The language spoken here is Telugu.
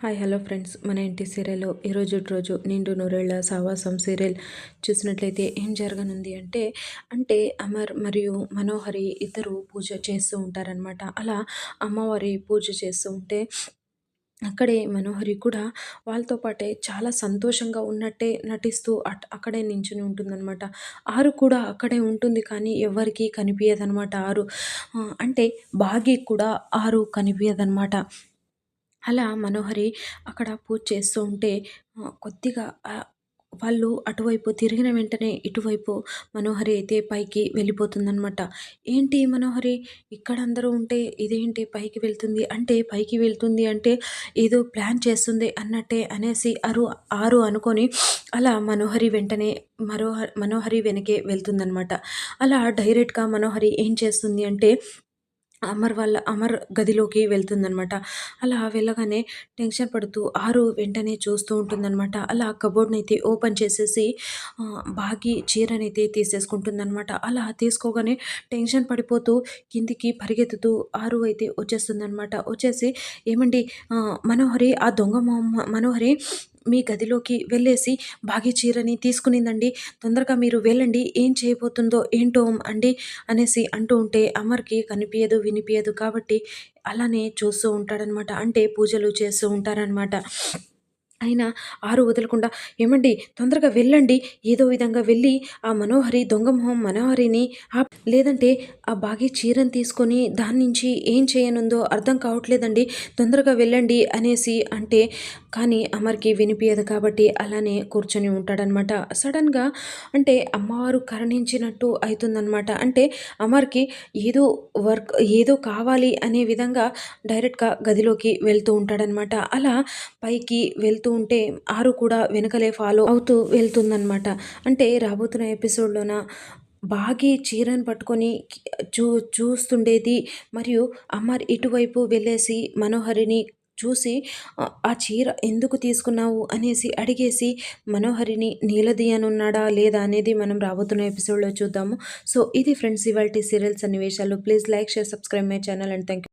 Hi hello friends. మన ఇంటి సీరియల్లో ఈరోజు రోజు నిండు నూరేళ్ళ సావాసం సీరియల్ చూసినట్లయితే ఏం జరగనుంది అంటే అంటే అమర్ మరియు మనోహరి ఇద్దరు పూజ చేస్తూ ఉంటారనమాట అలా అమ్మవారి పూజ చేస్తూ ఉంటే అక్కడే మనోహరి కూడా వాళ్ళతో పాటే చాలా సంతోషంగా ఉన్నట్టే నటిస్తూ అట్ అక్కడే నించుని ఉంటుందన్నమాట. ఆరు కూడా అక్కడే ఉంటుంది కానీ ఎవరికీ కనిపించదనమాట ఆరు అంటే బాగి కూడా ఆరు కనిపించదనమాట అలా మనోహరి అక్కడ పూజ చేస్తూ ఉంటే కొద్దిగా వాళ్ళు అటువైపు తిరిగిన వెంటనే ఇటువైపు మనోహరి అయితే పైకి వెళ్ళిపోతుందనమాట ఏంటి మనోహరి? ఇక్కడ అందరూ ఉంటే ఇదేంటి పైకి వెళ్తుంది? అంటే పైకి వెళ్తుంది అంటే ఏదో ప్లాన్ చేస్తుంది అన్నట్టే అనేసి అరు ఆరు అనుకొని అలా మనోహరి వెంటనే మరోహర్ మనోహరి వెనకే వెళ్తుందనమాట అలా డైరెక్ట్గా మనోహరి ఏం చేస్తుంది అంటే అమర్ వాళ్ళ అమర్ గదిలోకి వెళ్తుందనమాట అలా వెళ్ళగానే టెన్షన్ పడుతూ ఆరు వెంటనే చూస్తూ ఉంటుందన్నమాట. అలా కబోర్డ్ని అయితే ఓపెన్ చేసేసి బాగి చీరనైతే తీసేసుకుంటుందన్నమాట. అలా తీసుకోగానే టెన్షన్ పడిపోతూ కిందికి పరిగెత్తుతూ ఆరు అయితే వచ్చేస్తుందన్నమాట. వచ్చేసి ఏమండి మనోహరి ఆ దొంగ మనోహరి మీ గదిలోకి వెళ్ళేసి బాగి చీరని తీసుకునిందండి. తొందరగా మీరు వెళ్ళండి. ఏం చేయబోతుందో ఏంటో అండి అనేసి అంటూ ఉంటే అమర్కి కనిపించదు వినిపించదు కాబట్టి అలానే చూస్తూ ఉంటాడనమాట. అంటే పూజలు చేస్తూ ఉంటారనమాట. అయినా ఆరు వదలకుండా ఏమండి తొందరగా వెళ్ళండి. ఏదో విధంగా వెళ్ళి ఆ మనోహరి దొంగ మొహం మనోహరిని ఆ లేదంటే ఆ బాగి చీరని తీసుకొని దాని నుంచి ఏం చేయనుందో అర్థం కావట్లేదండి. తొందరగా వెళ్ళండి అనేసి అంటే కానీ అమర్కి వినిపించదు కాబట్టి అలానే కూర్చొని ఉంటాడనమాట. సడన్గా అంటే అమ్మవారు కరణించినట్టు అవుతుందనమాట అంటే అమర్కి ఏదో వర్క్ ఏదో కావాలి అనే విధంగా డైరెక్ట్గా గదిలోకి వెళ్తూ ఉంటాడనమాట. అలా పైకి వెళ్తూ ఉంటే ఆరు కూడా వెనకలే ఫాలో అవుతూ వెళ్తుందనమాట అంటే రాబోతున్న ఎపిసోడ్లోన బాగి చీరను పట్టుకొని చూ చూస్తుండేది మరియు అమర్ ఇటువైపు వెళ్ళేసి మనోహరిని చూసి "ఆ- చీర ఎందుకు తీసుకున్నావు? అనేసి అడిగేసి మనోహరిని నీలదీయనున్నాడా లేదా అనేది మనం రాబోతున్న ఎపిసోడ్లో చూద్దాము. సో ఇది ఫ్రెండ్స్ ఇవాళ సీరియల్స్ సన్నివేశాలు. Please like share subscribe my channel and thank